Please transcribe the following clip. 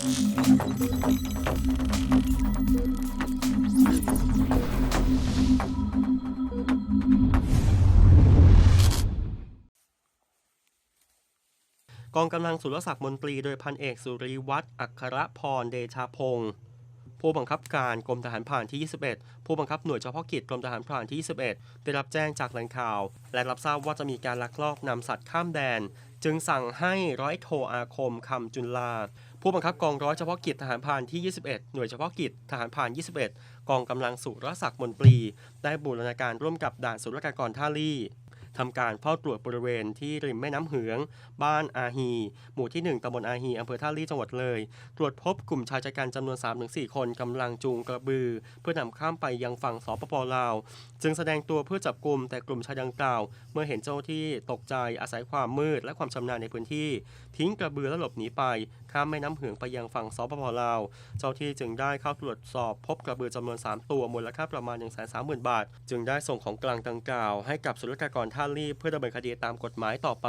กองกำลังสุรศักดิ์มนตรีโดยพันเอกสุริวัตรอัครพรเดชาพงศ์ผู้บังคับการกรมทหารพรานที่ 21 ผู้บังคับหน่วยเฉพาะกิจกรมทหารพรานที่ 21 ได้รับแจ้งจากแหล่งข่าว และรับทราบว่าจะมีการลักลอบนำสัตว์ข้ามแดน จึงสั่งให้ร้อยโทอาคมคำจุลา ผู้บังคับกองร้อยเฉพาะกิจทหารพานที่ 21 หน่วยเฉพาะกิจทหารพาน 21 กองกำลังสุรศักดิ์มนตรี ได้บูรณาการร่วมกับด่านสุรกากรท่าลี่ทำการเฝ้าตรวจบริเวณที่ริมแม่น้ำเหือง บ้านอาฮี หมู่ที่ 1ตำบลอาฮีอำเภอท่าลี่จังหวัดเลย ตรวจพบกลุ่มชายชะกันจำนวน 3-4 คนกำลังจูงกระบือ เพื่อนำข้ามไปยังฝั่งสปปลาว จึงแสดงตัวเพื่อจับกลุ่มแต่กลุ่มชายดังกล่าว เมื่อเห็นเจ้าหน้าที่ตกใจอาศัยความมืดและความชำนาญในพื้นที่ ทิ้งกระบือและหลบหนีไปข้ามแม่น้ำเหืองไปยังฝั่งสปปลาว เจ้าที่จึงได้เข้าตรวจสอบพบกระบือจำนวน 3 ตัวมูลค่าประมาณ 1 3 0 0 0 0 บาท จึงได้ส่งของกลางดังกล่าว ให้กับศุลกากรท่าลีเพื่อดำเนินคดีตามกฎหมายต่อไป